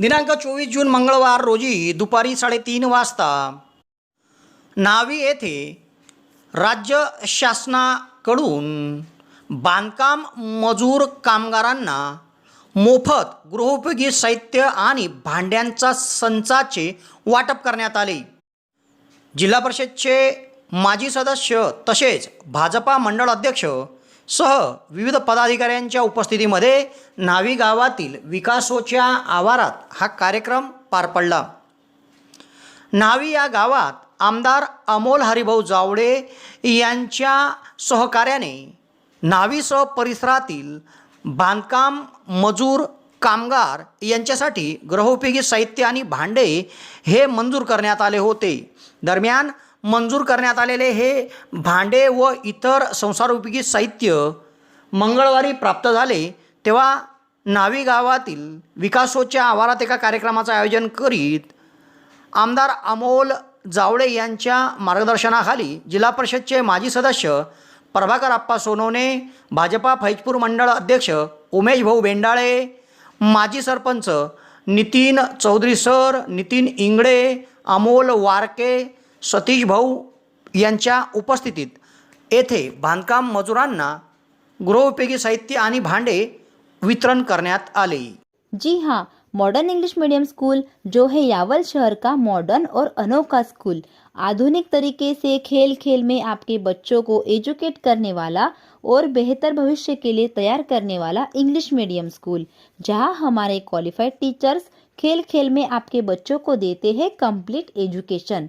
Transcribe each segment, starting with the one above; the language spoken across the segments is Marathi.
दिनांक चोवीस जून मंगळवार रोजी दुपारी साडेतीन वाजता नावी येथे राज्य शासनाकडून बांधकाम मजूर कामगारांना मोफत गृहोपयोगी साहित्य आणि भांड्यांचा संचाचे वाटप करण्यात आले. जिल्हा परिषदचे माजी सदस्य तसेच भाजपा मंडळ अध्यक्ष सह विविध पदाधिकाऱ्यांच्या उपस्थितीमध्ये नावी गावातील विकासोच्या आवारात हा कार्यक्रम पार पडला. नावी या गावात आमदार अमोल हरिभाऊ जावडे यांच्या सहकार्याने नावीसह परिसरातील बांधकाम मजूर कामगार यांच्यासाठी ग्रहोपयोगी साहित्य आणि भांडे हे मंजूर करण्यात आले होते. दरम्यान मंजूर करण्यात आलेले हे भांडे व इतर संसारोपयोगी साहित्य मंगळवारी प्राप्त झाले तेव्हा नावी गावातील विकासोच्या आवारात एका कार्यक्रमाचं आयोजन करीत आमदार अमोल जावडे यांच्या मार्गदर्शनाखाली जिल्हा परिषदचे माजी सदस्य प्रभाकर आप्पा सोनवणे भाजपा फैजपूर मंडळ अध्यक्ष उमेश भाऊ बेंडाळे माजी सरपंच नितीन चौधरी सर नितीन इंगडे अमोल वारके सतीश भाऊ यांच्या उपस्थितीत येथे बांधकाम मजुरांना गृहोपयोगी साहित्य आणि भांडे वितरण करण्यात आले. जी हाँ मॉडर्न इंग्लिश मीडियम स्कूल जो है यावल शहर का मॉडर्न और अनोखा स्कूल आधुनिक तरीके से खेल खेल में आपके बच्चों को एजुकेट करने वाला और बेहतर भविष्य के लिए तैयार करने वाला इंग्लिश मीडियम स्कूल जहां हमारे क्वालिफाइड टीचर्स खेल खेल में आपके बच्चों को देते हैं complete education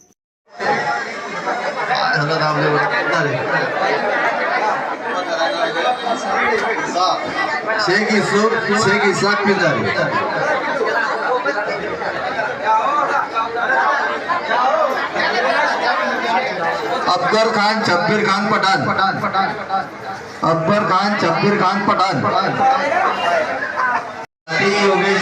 शेगी Abbar Khan Chhabbir Khan Pathan Abbar Khan Chhabbir Khan Pathan Yogesh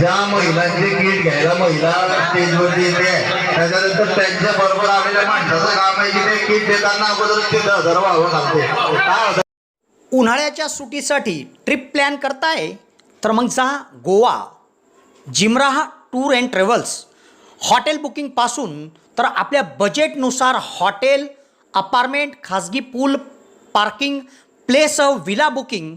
ज्या महिलांचे किट घ्यायला महिला स्टेजवरती येते त्याच्यानंतर त्यांच्या बरोबर आलेल्या माणसाचं काम आहे की ते किट देताना अगोदर ते हजार व्हावं घालते. काय उन्हाळ्याच्या सुटीसाठी ट्रिप प्लॅन करताय? तर मग जा Goa. Jimraha tour and travels hotel बुकिंगपासून तर आपल्या बजेटनुसार हॉटेल अपार्टमेंट खाजगी pool parking place villa booking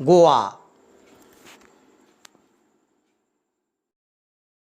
Goa